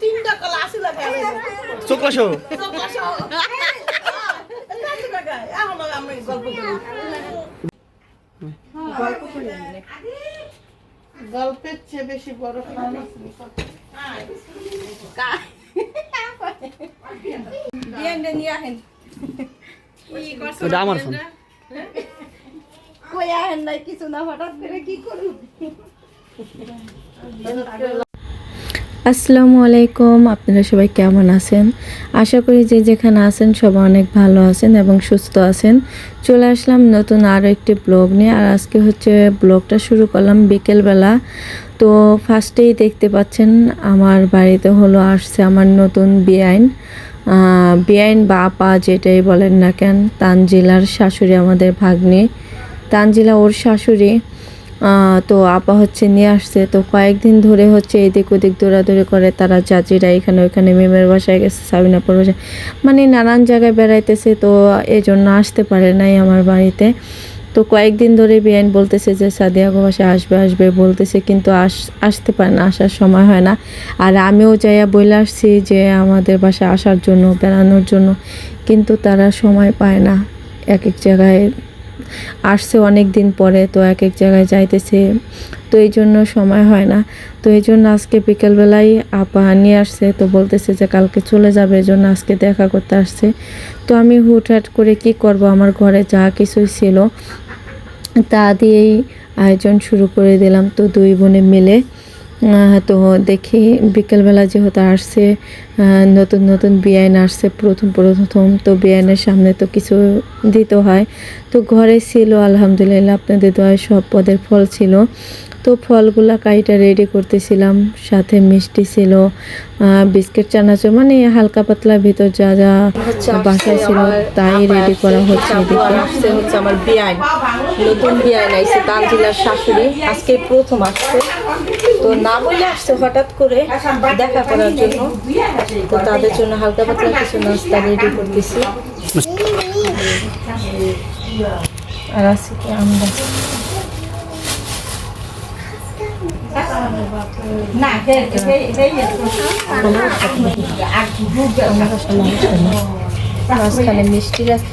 তিনটা কলা আসিলা খাই চোখলাসো এখন আমি গল্প করি গল্প করি গল্পের চেয়ে বেশি বড় খাওয়া বিয়ানটা নিয়ে আহেন ওটা আমার ফোন কই আহেন নাই, কিছু না, হঠাৎ করে কি আসসালামু আলাইকুম, আপনারা সবাই কেমন আছেন? আশা করি যে যেখানে আছেন সবাই অনেক ভালো আছেন এবং সুস্থ আছেন। চলে আসলাম নতুন আরও একটি ব্লগ নিয়ে, আর আজকে হচ্ছে ব্লগটা শুরু করলাম বিকেলবেলা। তো ফার্স্টেই দেখতে পাচ্ছেন, আমার বাড়িতে হলো আসছে আমার নতুন বিআইন। বিআইন বা আপা যেটাই বলেন না কেন, তানজিলার শাশুড়ি আমাদের ভাগ্নে। তানজিলা ওর শাশুড়ি তো আপা হচ্ছে নিয়ে আসছে। তো কয়েকদিন ধরে হচ্ছে এদিক ওদিক দৌড়াদৌড়ি করে তারা চাচিরা এখানে ওইখানে মেমের বাসায় গেছে, সাবিনাপুর বাসায়। মানে নানান জায়গায় বেড়াইতেছে, তো এই জন্য আসতে পারে নাই আমার বাড়িতে। তো কয়েকদিন ধরে বিআইন বলতেছে যে, সাদিয়াগো বাসায় আসবে আসবে বলতেছে, কিন্তু আস, আসতে পারে না, আসার সময় হয় না। আর আমিও যাইয়া বলে আসছি যে, আমাদের বাসায় আসার জন্য, বেড়ানোর জন্য। কিন্তু তারা সময় পায় না, এক এক জায়গায় আসছে অনেক দিন পরে, তো এক এক জায়গায় যাইতেছে। তো এই জন্য সময় হয় না। তো এই জন্য আজকে বিকেলবেলায় আপা নিয়ে আসছে, তো বলতেছে যে কালকে চলে যাবে, এই জন্য আজকে দেখা করতে আসছে। তো আমি হুটহাট করে কি করব, আমার ঘরে যা কিছুই ছিল তা দিয়েই আয়োজন শুরু করে দিলাম। তো দুই বোনে মিলে তো দেখি বিকেলবেলা যেহেতু আসছে নতুন নতুন বিআইন আসছে প্রথম প্রথম তো বিআইনের সামনে তো কিছু দিতে হয়। তো ঘরে ছিল আলহামদুলিল্লাহ আপনাদের দোয়ায় সব পদের ফল ছিল। তো ফলগুলা কাইটা রেডি করতেছিলাম সাথে মিষ্টি ছিল বিস্কিট চানাচুর মানে হালকা পাতলা ভিতর যা যা বাসা ছিল তাই রেডি করা হচ্ছে এদিকে। হচ্ছে আমার বিয়ান নতুন বিয়ান আইছে তানজিলার শাশুড়ি। আজকে প্রথম আসছে। তো না বলে আসছে হঠাৎ করে দেখা করার জন্য। তো তাদের জন্য হালকা পাতলা কিছু নাস্তা রেডি করতেছি। আর আছে কি আমরা মাঝখানে মিষ্টি রাখি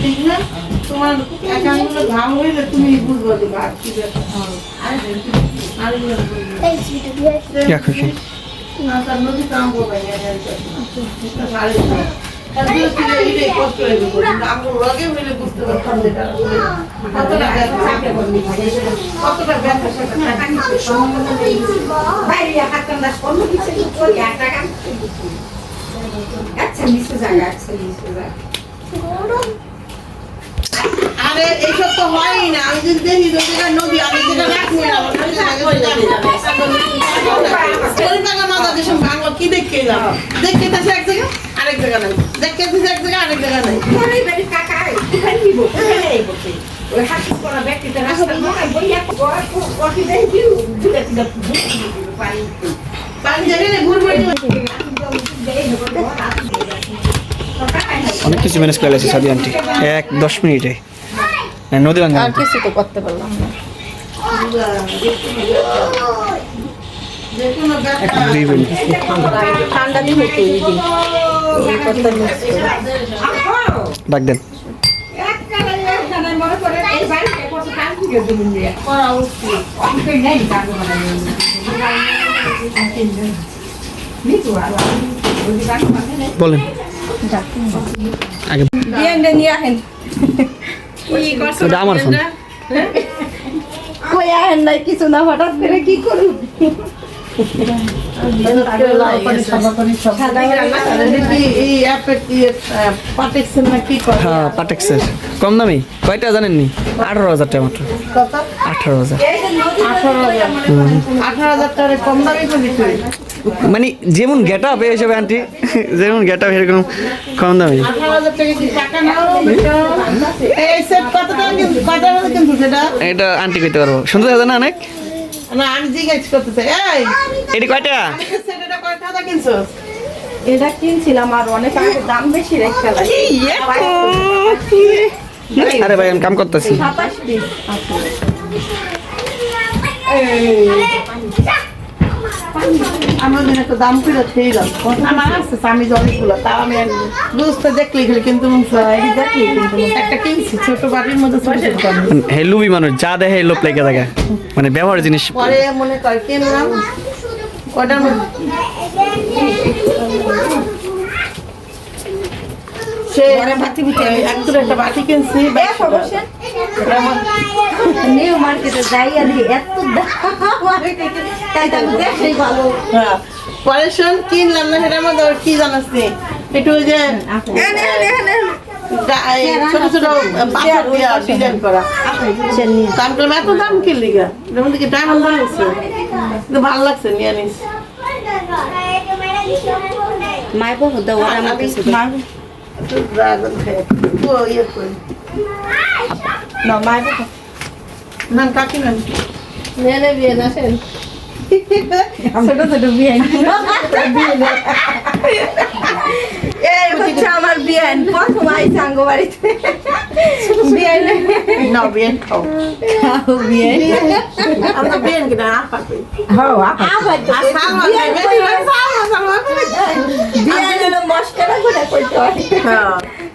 ঠিক না তোমার একাঙ্গুলো ঘাম হইলে তুমি বুঝব যে ভাত কি ব্যাপার। না, তার নদী কাম করবে কষ্ট হইবে বলে। কিন্তু আমার লগে সেটা আরে, এইসব তো হয়ই না। আমি যদি দেখি যে যেটা নদী, আমি না জায়গা আরেক জায়গা নাই। দেখে তাছে এক জায়গা আরেক জায়গা নাই। পানি যেখানে ঘুরবে অনেক কিছু ম্যানেজ করে লাগছে সাদি আন্টি। এক দশ মিনিটে। নদী ভাঙ্গা আর কিছু তো করতে পারলাম না। ডাক দেন। বলেন। আগে নিয়ে আহেন। আমার ফোন। কই আহেন নাই কিছু না হঠাৎ করে কি করুন হ্যাঁ কম দামি? কয়টা জানেননি? আঠারো হাজার টাকা মাত্র। কত? আঠারো হাজার। আঠারো হাজার। আঠারো হাজার টাকা কম দামি তো বিক্রি মানে যেমন গেট আপ এই হিসাবে আন্টি যেমন গেট আপ এরকম কম দামি। আঠারো হাজার টাকা কি টাকা নাও এই সেট কত টাকা কিন্তু কত টাকা কিন্তু সেটা? এটা আন্টি কইতে পারব। শুনতে পাচ্ছেন না অনেক? এটি কয়টা? সেটা কয় টাকা কিনছো? এটা কিনছিলাম আর অনেক দাম বেশি রেখে আরে ভাই আমি কাম করতেছি। আমাদের একটা দাম আমার আছে আমি অনেকগুলো তাও আমি বুঝতে দেখলি খালি কিন্তু দেখলি কিন্তু একটা কিনছি ছোট মধ্যে মানুষ যা থাকে। মানে ব্যবহার জিনিস। পরে মনে কর কিনলাম। ওটার মধ্যে? সে একটু একটা বাটি কিনছি নিউ মার্কেটে যাই আর এত তাই তো আমি ভালো। হ্যাঁ কিনলাম না সেটার মধ্যে ওর কি জানাস? একটু ওই যে ছোট ছোট পাথর দিয়া ডিজাইন করা। আমি বললাম, এত দাম কিনলি গা ডায়মন্ড আছে কিন্তু ভালো লাগছে নিয়ে নিস। মাই বহু দেওয়া আমার কাছে একটু ড্রাগন খাই ও ইয়ে করি না মাই বহু না কাকি না ছোট ছোট বিয়ে এই হচ্ছে আমার বিয়ান প্রথম আইছে আঙ্গ বাড়িতে বিয়ান না বিয়েন খাও বিয়ান আমরা বিয়েন কিনা আপা কই আবার তো আর সালমা বিয়ান খাই, সালমা, সালমা খাই। বিয়ান হলো মস্করা করে করতে হয় হ্যাঁ আপনার বিয়ান কাজটা করেনি আল্লাহ পাইতো পরিচয় দেওয়ার জন্য বিয়েন করতে হয় হ্যাঁ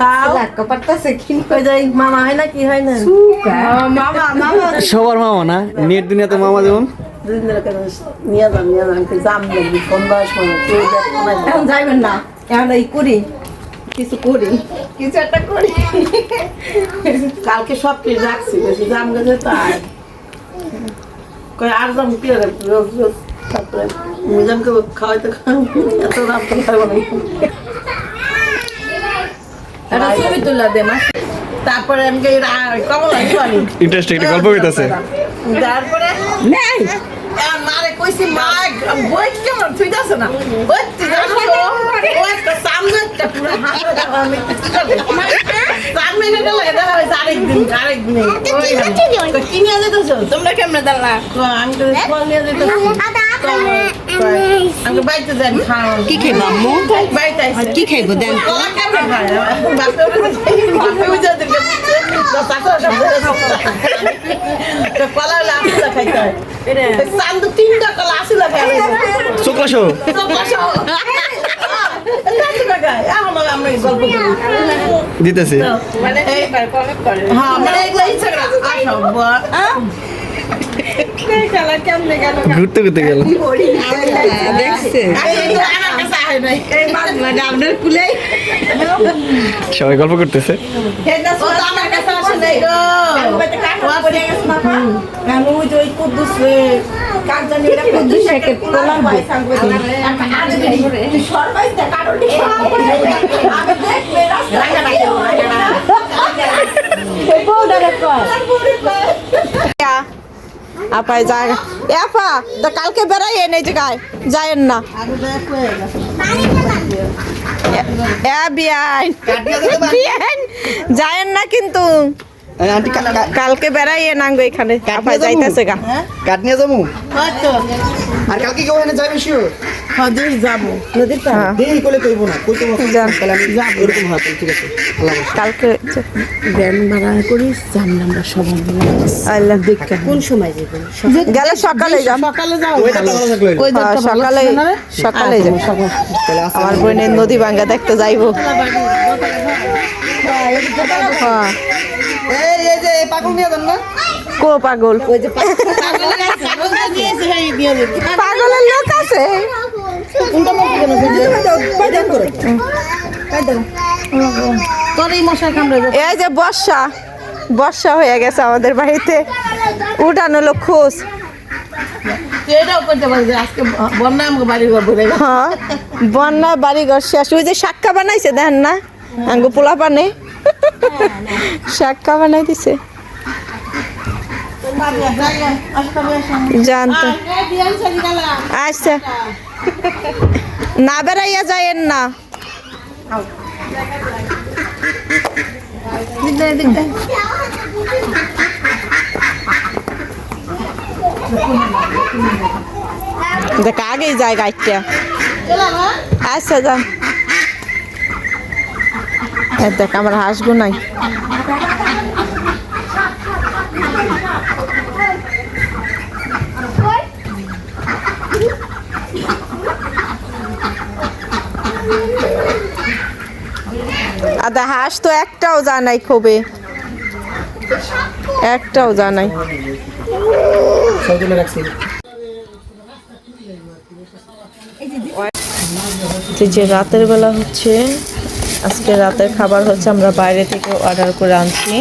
খাও। লাক্কা পারতাছে কি ওই যে মামা হয় না কি হয় না? মামা মামা। সবার মামা না? নেট দুনিয়াতে মামা যেমন? কেন নিয়ে যান নিয়ে যান দেখব এখন যাইবেন না। এখন এই করি কিছু করি। কিছু একটা করি। কালকে সব কিছু রাখছি বেশি জাম গেছে তাই। কই আর জাম কি রে রোজ রোজ তারপরে মিজানকে খাওয়াইতে খাওয়াই এত রাত না। একটা ছবি তুলা দে মা। তারপরে আমি কমলা ইন্টারেস্টিং একটা গল্প কইতাছে। তারপরে নেই। মারে কইছি মা বই কেমন তুই যাস না? ওই তুই যাস ও একটা সামনে একটা পুরো হাতে আমি সামনে গেলে এটা হয়েছে আরেকদিন আরেকদিন ওই তো কি নিয়ে যেতেছো? তোমরা কেমনে দাঁড়া আমি তো ফল নিয়ে যেতেছি। কি খাইব আম্মু কি খাইব দেন কলা কেমন খায় বাপে বাপে বুঝে দিকে তো তাকে সব তো কলা হলে আসলে খাইতে হয় চান্দু তিনটা কলা আসলে খাই চোখলা শো দিতেছি মানে ঘুরতে ঘুরতে গেল। দেখছে। আমার কাছে আহে নাই। এই মাছ মানে সবাই গল্প করতেছে। ও আপাই যায় এ আপা তো কালকে বেড়াই এনে জায়গায় যায়েন না এ বিয়ান বিয়ান যায়েন না কিন্তু আন্টি কালকে বেড়াই এ নাঙ্গো এখানে। আপা যাইতেছে গা। কাট নিয়ে যাব? আর কালকে কেউ এখানে যাবে হ্যাঁ যাব। নদীর পাড়ে দেরি করলে কইবো না। কইতে। তাহলে আমি যাব। এরকম হয় ঠিক আছে? কালকে ব্যান ভাড়া করি জানি আমরা সবাই আল্লাহ। কোন সময় যাবেন গেলে সকালে যাম। সকালে যাও হ্যাঁ, সকালে সকালে যাম। আমার বোনের নদী ভাঙ্গা দেখতে যাইবো। হ্যাঁ। এই এই যে পাগল নিয়ে যান না? কো পাগল? পাগলের লোক আছে। তোর এই মশার কামড়ে এই যে বর্ষা। বর্ষা হয়ে গেছে আমাদের বাড়িতে। উঠানো লোক খোঁজ। বন্যা। হ্যাঁ বন্যা বাড়ি ঘর শেষ। ওই যে শাক্কা বানাইছে দেখেন না? আঙ্গু পোলা পানে শাক্কা বানাই দিছে? জানতো। আচ্ছা। না বেড়াইয়া যায়েন না। দেখ, আগেই যায় গাইডটা আচ্ছা এই দেখ, আমার হাসবো নাই। আদা, হাঁস তো একটাও জানাই খুবই একটাও জানাই যে রাতের বেলা হচ্ছে আজকে রাতের খাবার হচ্ছে আমরা বাইরে থেকে অর্ডার করে আনছি।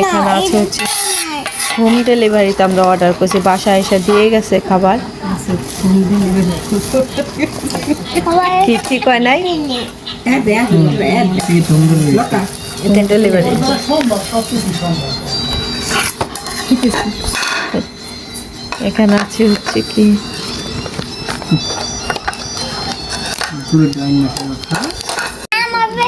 এখানে আছে হচ্ছে হোম ডেলিভারিতে আমরা অর্ডার করছি। বাসায় এসে দিয়ে গেছে খাবার। ঠিক হয় নাই? ডেলিভারি এখানে আছে হচ্ছে কি?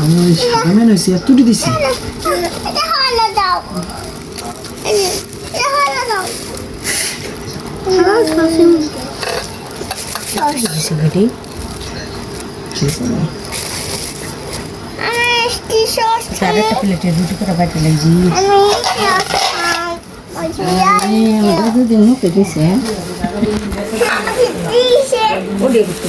আমার এই সাদা মেন হয়েছে আর তুটি দিছি। নিয়ে বেড়া পিস্তু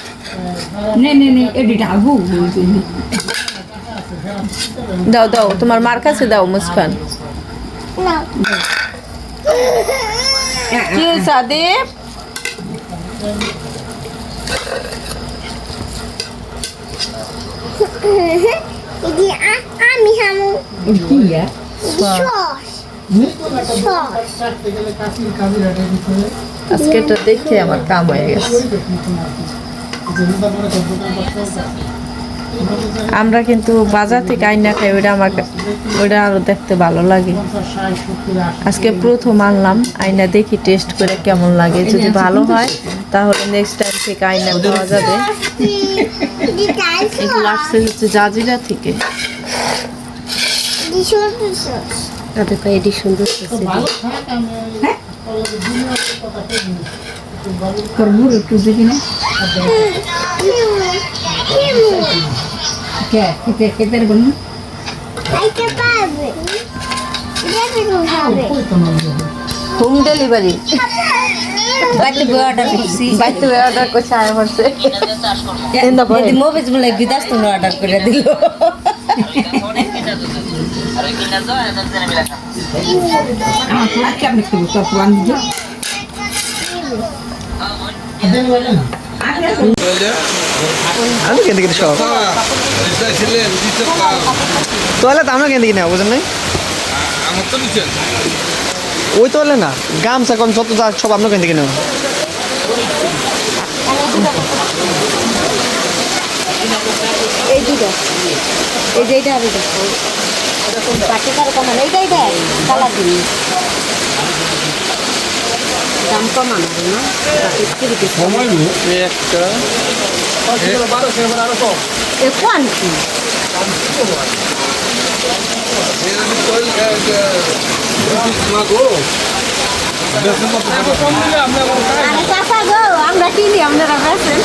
দাও দাও তোমার মার কাছে দাও মুস্কান। কি সাদেব আমি হামু। সস। আজকে এটা দেখে আমার কাম হয়ে গেছে। আমরা কিন্তু বাজার থেকে আইনা খাই, ওইটা আমার ওইটা আরও দেখতে ভালো লাগে। আজকে প্রথম আনলাম, আইনা দেখি টেস্ট করে কেমন লাগে। যদি ভালো হয়, তাহলে নেক্সট টাইম থেকে আইনা দেওয়া যাবে। এগুলো আসছে হচ্ছে জাজিরা থেকে। এটি সুন্দর এটা কি খাবে হোম ডেলিভারি বাইতে বই অর্ডার করছি বাইতে অর্ডার করছে আয় হচ্ছে এন্দা বহে। যদি মোবিজ বলে বিদাস তুমি অর্ডার করে দিল। আমি কেন থেকে সব। তোলে তো আমরা কেন থেকে নেওয়া বুঝেন নাই? ওই তোলে না, গামছা কোন সত্য যা সব আপনার কেন থেকে নেওয়া এই দুটো এই যে এইটা আমি দেখো পাটে কারও কমান এইটাই দেয় কালার দিন দাম কমানো না। একটা। কোয়ান কি? আরে চাচা গো আমরা কিনি আপনারা বেছেন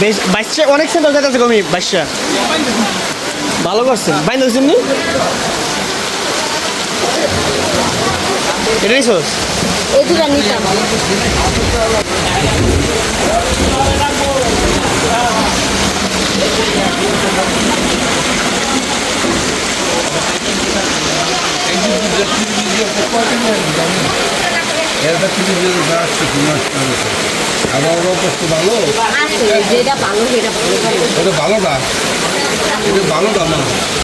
বেশ বাইশটা অনেক সেন্টার যাচ্ছে কমি বাইশটা ভালো করছেন বাইন ধরছেন নি? এটা নিছোস এই দুটা আসছে অবস্থা ভালো? আছে যেটা ভালো সেটা ভালো। ভালো এটা এটা ভালোটা না?